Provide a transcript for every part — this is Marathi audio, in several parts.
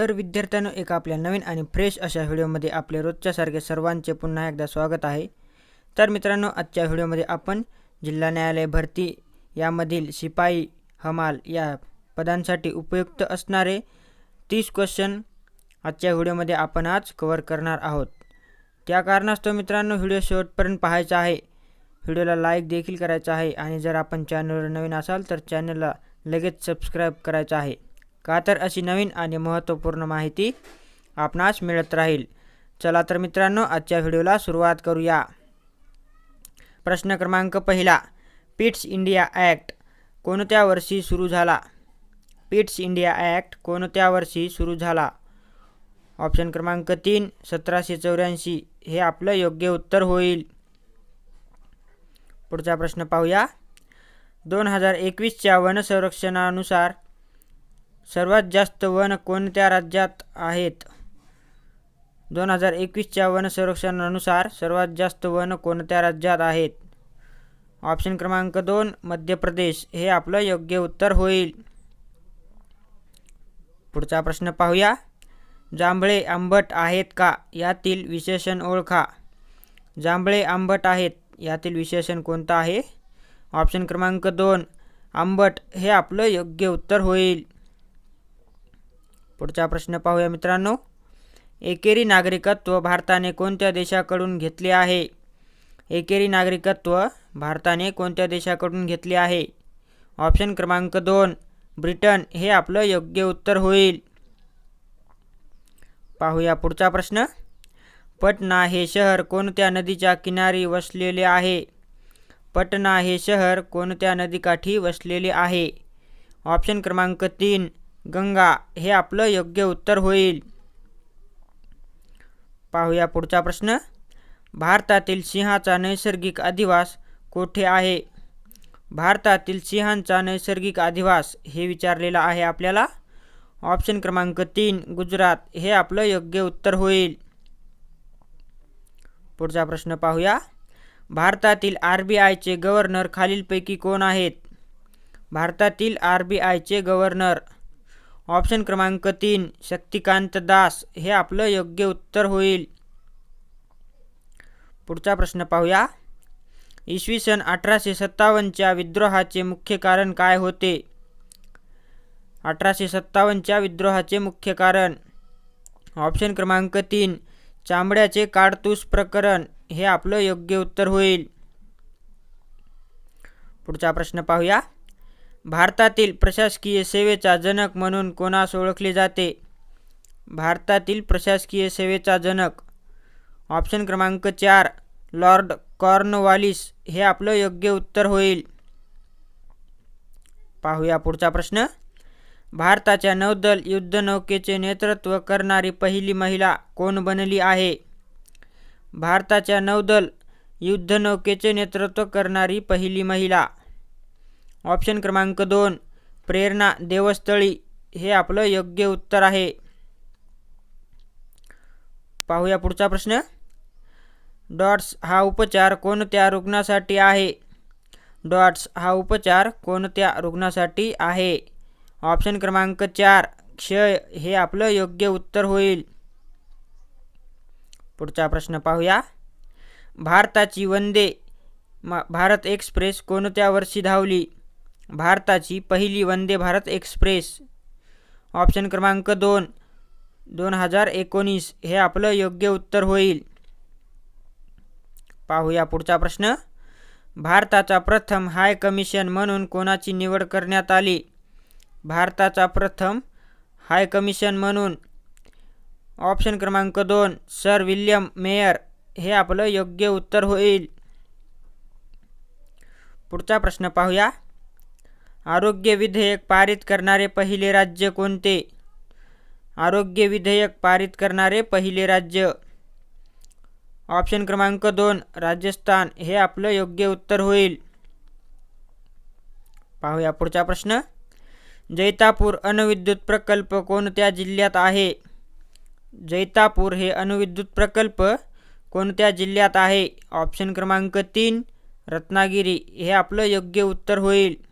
तर विद्यार्थ्यांनो एका आपल्या नवीन आणि फ्रेश अशा व्हिडिओमध्ये आपले रोजच्यासारखे सर्वांचे पुन्हा एकदा स्वागत आहे. तर मित्रांनो आजच्या व्हिडिओमध्ये आपण जिल्हा न्यायालय भरती यामधील शिपाई हमाल या पदांसाठी उपयुक्त असणारे तीस क्वेश्चन आजच्या व्हिडिओमध्ये आपण आज कवर करणार आहोत. त्या कारणास्तव मित्रांनो व्हिडिओ शेवटपर्यंत पाहायचा आहे. व्हिडिओला लाईक देखील करायचा आहे आणि जर आपण चॅनलवर नवीन असाल तर चॅनलला लगेच सबस्क्राईब करायचं आहे. का तर अशी नवीन आणि महत्त्वपूर्ण माहिती आपणास मिळत राहील. चला तर मित्रांनो आजच्या व्हिडिओला सुरुवात करूया. प्रश्न क्रमांक पहिला. पिट्स इंडिया ॲक्ट कोणत्या वर्षी सुरू झाला? पिट्स इंडिया ॲक्ट कोणत्या वर्षी सुरू झाला? ऑप्शन क्रमांक तीन सतराशे चौऱ्याऐंशी. हे आपलं योग्य उत्तर होईल. पुढचा प्रश्न पाहूया. दोन हजार एकवीसच्या वनसंरक्षणानुसार सर्वात जास्त वन कोणत्या राज्यात आहेत? दोन हजार एकवीसच्या वन संरक्षणानुसार सर्वात जास्त वन कोणत्या राज्यात आहेत? ऑप्शन क्रमांक दोन मध्य प्रदेश. हे आपलं योग्य उत्तर होईल. पुढचा प्रश्न पाहूया. जांभळे आंबट आहेत का? यातील विशेषण ओळखा. जांभळे आंबट आहेत. यातील विशेषण कोणतं आहे? ऑप्शन क्रमांक दोन आंबट. हे आपलं योग्य उत्तर होईल. पुढचा प्रश्न पाहूया मित्रांनो. एकेरी नागरिकत्व भारताने कोणत्या देशाकडून घेतले आहे? एकेरी नागरिकत्व भारताने कोणत्या देशाकडून घेतले आहे? ऑप्शन क्रमांक दोन ब्रिटन. हे आपलं योग्य उत्तर होईल. पाहूया पुढचा प्रश्न. पटना हे शहर कोणत्या नदीच्या किनारी वसलेले आहे? पटना हे शहर कोणत्या नदीकाठी वसलेले आहे? ऑप्शन क्रमांक तीन गंगा हे आपलं योग्य उत्तर होईल. पाहूया पुढचा प्रश्न. भारतातील सिंहाचा नैसर्गिक अधिवास कोठे आहे? भारतातील सिंहांचा नैसर्गिक अधिवास हे विचारलेला आहे आपल्याला. ऑप्शन क्रमांक तीन गुजरात. हे आपलं योग्य उत्तर होईल. पुढचा प्रश्न पाहूया. भारतातील आर बी आयचे गव्हर्नर खालीलपैकी कोण आहेत? भारतातील आर बी आयचे गव्हर्नर ऑप्शन क्रमांक तीन शक्तिकांत दास. हे आपलं योग्य उत्तर होईल. पुढचा प्रश्न पाहूया. इसवी सन अठराशे सत्तावन्नच्या विद्रोहाचे मुख्य कारण काय होते? अठराशे सत्तावन्नच्या विद्रोहाचे मुख्य कारण. ऑप्शन क्रमांक तीन चांबड्याचे काडतूस प्रकरण. हे आपलं योग्य उत्तर होईल. पुढचा प्रश्न पाहूया. भारतातील प्रशासकीय सेवेचा जनक म्हणून कोणास ओळखले जाते? भारतातील प्रशासकीय सेवेचा जनक. ऑप्शन क्रमांक चार लॉर्ड कॉर्नवालिस. हे आपलं योग्य उत्तर होईल. पाहूया पुढचा प्रश्न. भारताच्या नौदल युद्धनौकेचे नेतृत्व करणारी पहिली महिला कोण बनली आहे? भारताच्या नौदल युद्धनौकेचे नेतृत्व करणारी पहिली महिला ऑप्शन क्रमांक दोन प्रेरणा देवस्थळी. हे आपलं योग्य उत्तर आहे. पाहूया पुढचा प्रश्न. डॉट्स हा उपचार कोणत्या रुग्णासाठी आहे? डॉट्स हा उपचार कोणत्या रुग्णासाठी आहे? ऑप्शन क्रमांक चार क्षय. हे आपलं योग्य उत्तर होईल. पुढचा प्रश्न पाहूया. भारताची वंदे. मा भारत एक्सप्रेस कोणत्या वर्षी धावली? भारताची पहिली वंदे भारत एक्सप्रेस. ऑप्शन क्रमांक दोन. दोन हजार एकोणीस हे आपलं योग्य उत्तर होईल. पाहूया पुढचा प्रश्न. भारताचा प्रथम हाय कमिशन म्हणून कोणाची निवड करण्यात आली? भारताचा प्रथम हाय कमिशन म्हणून. ऑप्शन क्रमांक दोन. सर विल्यम मेयर हे आपलं योग्य उत्तर होईल. पुढचा प्रश्न पाहूया. आरोग्य विधेयक पारित करणारे पहिले राज्य कोणते? आरोग्य विधेयक पारित करणारे पहिले राज्य? ऑप्शन क्रमांक दोन राजस्थान. हे आपलं योग्य उत्तर होईल. पाहूया पुढचा प्रश्न. जैतापूर अणुविद्युत प्रकल्प कोणत्या जिल्ह्यात आहे? जैतापूर हे अणुविद्युत प्रकल्प कोणत्या जिल्ह्यात आहे? ऑप्शन क्रमांक तीन रत्नागिरी. हे आपलं योग्य उत्तर होईल.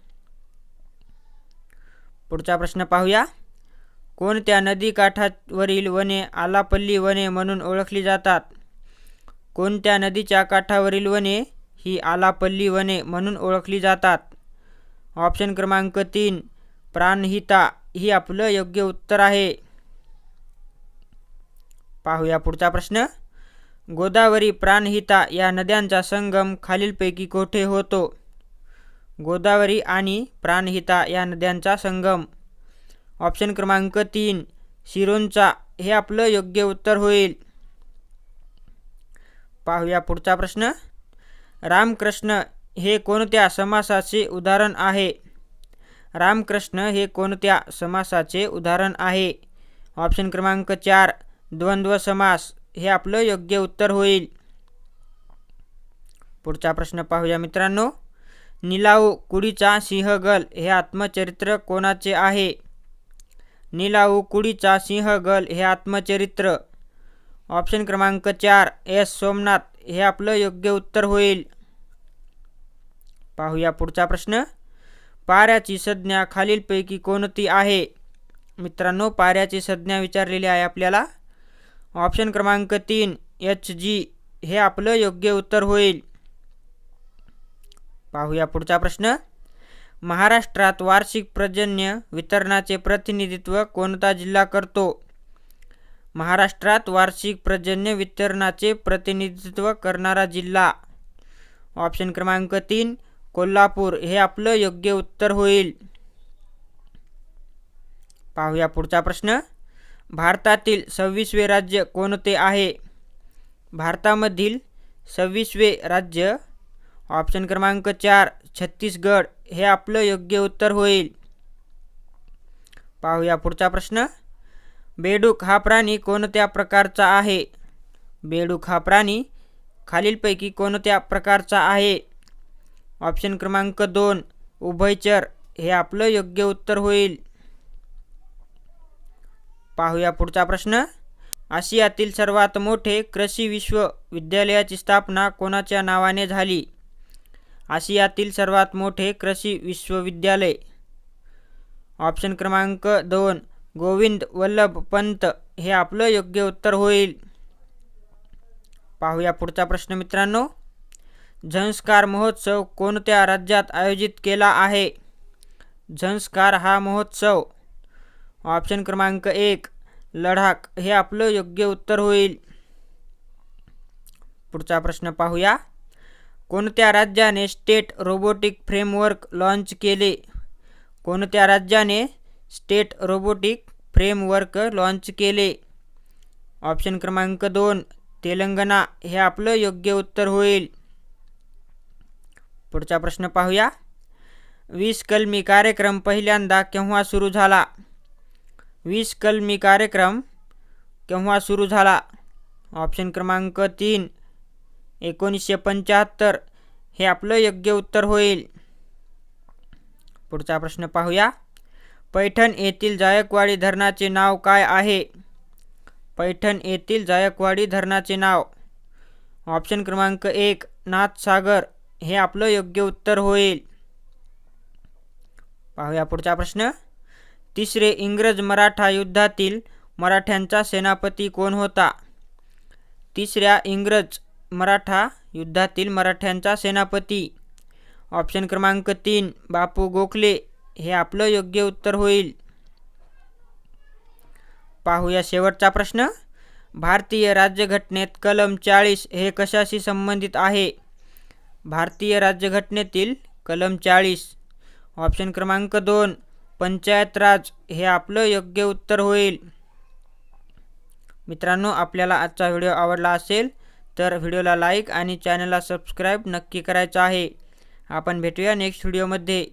पुढचा प्रश्न पाहूया. कोणत्या नदीकाठावरील वने आलापल्ली वने म्हणून ओळखली जातात? कोणत्या नदीच्या काठावरील वने ही आलापल्ली वने म्हणून ओळखली जातात? ऑप्शन क्रमांक तीन प्राणहिता. ही आपलं योग्य उत्तर आहे. पाहूया पुढचा प्रश्न. गोदावरी प्राणहिता या नद्यांचा संगम खालीलपैकी कोठे होतो? गोदावरी आणि प्राणहिता या नद्यांचा संगम. ऑप्शन क्रमांक तीन शिरोंचा. हे आपलं योग्य उत्तर होईल. पाहूया पुढचा प्रश्न. रामकृष्ण हे कोणत्या समासाचे उदाहरण आहे? रामकृष्ण हे कोणत्या समासाचे उदाहरण आहे? ऑप्शन क्रमांक चार द्वंद्व समास. हे आपलं योग्य उत्तर होईल. पुढचा प्रश्न पाहूया मित्रांनो. निलाऊ कुडीचा सिंहगल हे आत्मचरित्र कोणाचे आहे? निलाऊ कुडीचा सिंहगल हे आत्मचरित्र. ऑप्शन क्रमांक चार एस. सोमनाथ. हे आपलं योग्य उत्तर होईल. पाहूया पुढचा प्रश्न. पाऱ्याची संज्ञा खालीलपैकी कोणती आहे? मित्रांनो पाऱ्याची संज्ञा विचारलेली आहे आपल्याला. ऑप्शन क्रमांक तीन एच. जी. हे आपलं योग्य उत्तर होईल. पाहूया पुढचा प्रश्न. महाराष्ट्रात वार्षिक पर्जन्य वितरणाचे प्रतिनिधित्व कोणता जिल्हा करतो? महाराष्ट्रात वार्षिक पर्जन्य वितरणाचे प्रतिनिधित्व करणारा जिल्हा. ऑप्शन क्रमांक तीन कोल्हापूर. हे आपलं योग्य उत्तर होईल. पाहूया पुढचा प्रश्न. भारतातील सव्वीसवे राज्य कोणते आहे? भारतामधील सव्वीसवे राज्य ऑप्शन क्रमांक चार छत्तीसगड. हे आपलं योग्य उत्तर होईल. पाहूया पुढचा प्रश्न. बेडूक हा प्राणी कोणत्या प्रकारचा आहे? बेडूक हा प्राणी खालीलपैकी कोणत्या प्रकारचा आहे? ऑप्शन क्रमांक दोन उभयचर. हे आपलं योग्य उत्तर होईल. पाहूया पुढचा प्रश्न. आशियातील सर्वात मोठे कृषी विश्वविद्यालयाची स्थापना कोणाच्या नावाने झाली? आशियातील सर्वात मोठे कृषी विश्वविद्यालय. ऑप्शन क्रमांक दोन गोविंद वल्लभ पंत. हे आपलं योग्य उत्तर होईल. पाहूया पुढचा प्रश्न मित्रांनो. झंस्कार महोत्सव कोणत्या राज्यात आयोजित केला आहे? झंस्कार हा महोत्सव. ऑप्शन क्रमांक एक लडाख. हे आपलं योग्य उत्तर होईल. पुढचा प्रश्न पाहूया. कोणत्या राज्याने स्टेट रोबोटिक फ्रेमवर्क लॉन्च केले? कोणत्या राज्याने स्टेट रोबोटिक फ्रेमवर्क लॉन्च केले? ऑप्शन क्रमांक दोन तेलंगणा. हे आपलं योग्य उत्तर होईल. पुढचा प्रश्न पाहूया. वीस कलमी कार्यक्रम पहिल्यांदा केव्हा सुरू झाला? वीस कलमी कार्यक्रम केव्हा सुरू झाला? ऑप्शन क्रमांक तीन एकोणीसशे पंच्याहत्तर. हे आपलं योग्य उत्तर होईल. पुढचा प्रश्न पाहूया. पैठण येथील जायकवाडी धरणाचे नाव काय आहे? पैठण येथील जायकवाडी धरणाचे नाव. ऑप्शन क्रमांक एक नाथसागर. हे आपलं योग्य उत्तर होईल. पाहूया पुढचा प्रश्न. तिसरे इंग्रज मराठा युद्धातील मराठ्यांचा सेनापती कोण होता? तिसऱ्या इंग्रज मराठा युद्धातील मराठ्यांचा सेनापती. ऑप्शन क्रमांक तीन बापू गोखले. हे आपलं योग्य उत्तर होईल. पाहूया शेवटचा प्रश्न. भारतीय राज्यघटनेत कलम चाळीस हे कशाशी संबंधित आहे? भारतीय राज्यघटनेतील कलम चाळीस. ऑप्शन क्रमांक दोन पंचायत राज. हे आपलं योग्य उत्तर होईल. मित्रांनो आपल्याला आजचा व्हिडिओ आवडला असेल तर व्हिडिओला लाईक आणि चॅनलला सबस्क्राईब नक्की करायचं आहे. आपण भेटूया नेक्स्ट व्हिडिओमध्ये.